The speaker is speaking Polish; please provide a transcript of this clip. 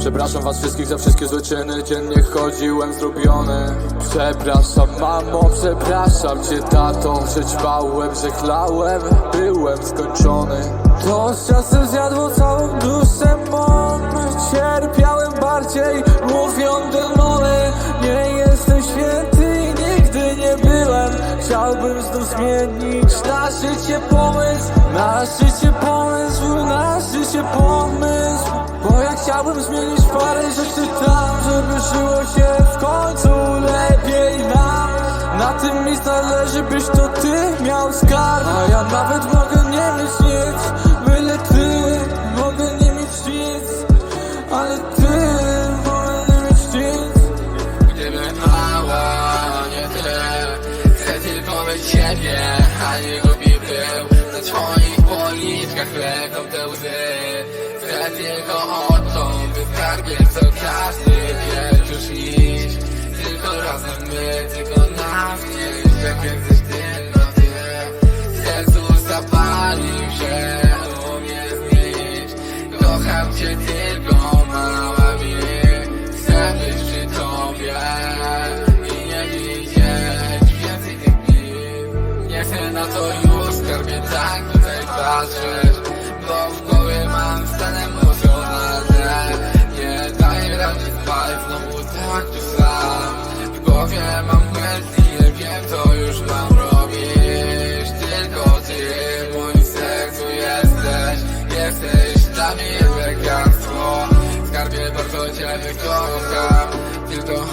Przepraszam was wszystkich za wszystkie złe czyny. Dziennie chodziłem zrobiony. Przepraszam mamo, przepraszam cię tato. Że ćpałem, że chlałem Byłem skończony. To z czasem zjadło całą duszę mą Cierpiałem bardziej, mówią demony Nie jestem święty i nigdy nie byłem. Chciałbym znów zmienić na życie pomysł. Na życie pomysł, na życie pomysł chciałbym zmienić parę rzeczy tam Żeby żyło się w końcu lepiej nam Na tym mi zależy, byś to ty miał skarb. A ja nawet mogę nie mieć nic Byle ty, mogę nie mieć nic Ale ty, mogę nie mieć nic. Gdyby mała, nie ty Chcę tylko być siebie, a nie głupi był. Na twoich policzkach legą te łzy. Chcę tylko o to, by w skarbie co każdy wie Już iść, tylko razem my Tylko nas nie tak sam. W głowie mam błęd i nie wiem co już mam robić. Tylko ty w moim sercu jesteś. Jesteś dla mnie lekarstwo Skarbie bardzo ciebie kocham. Tylko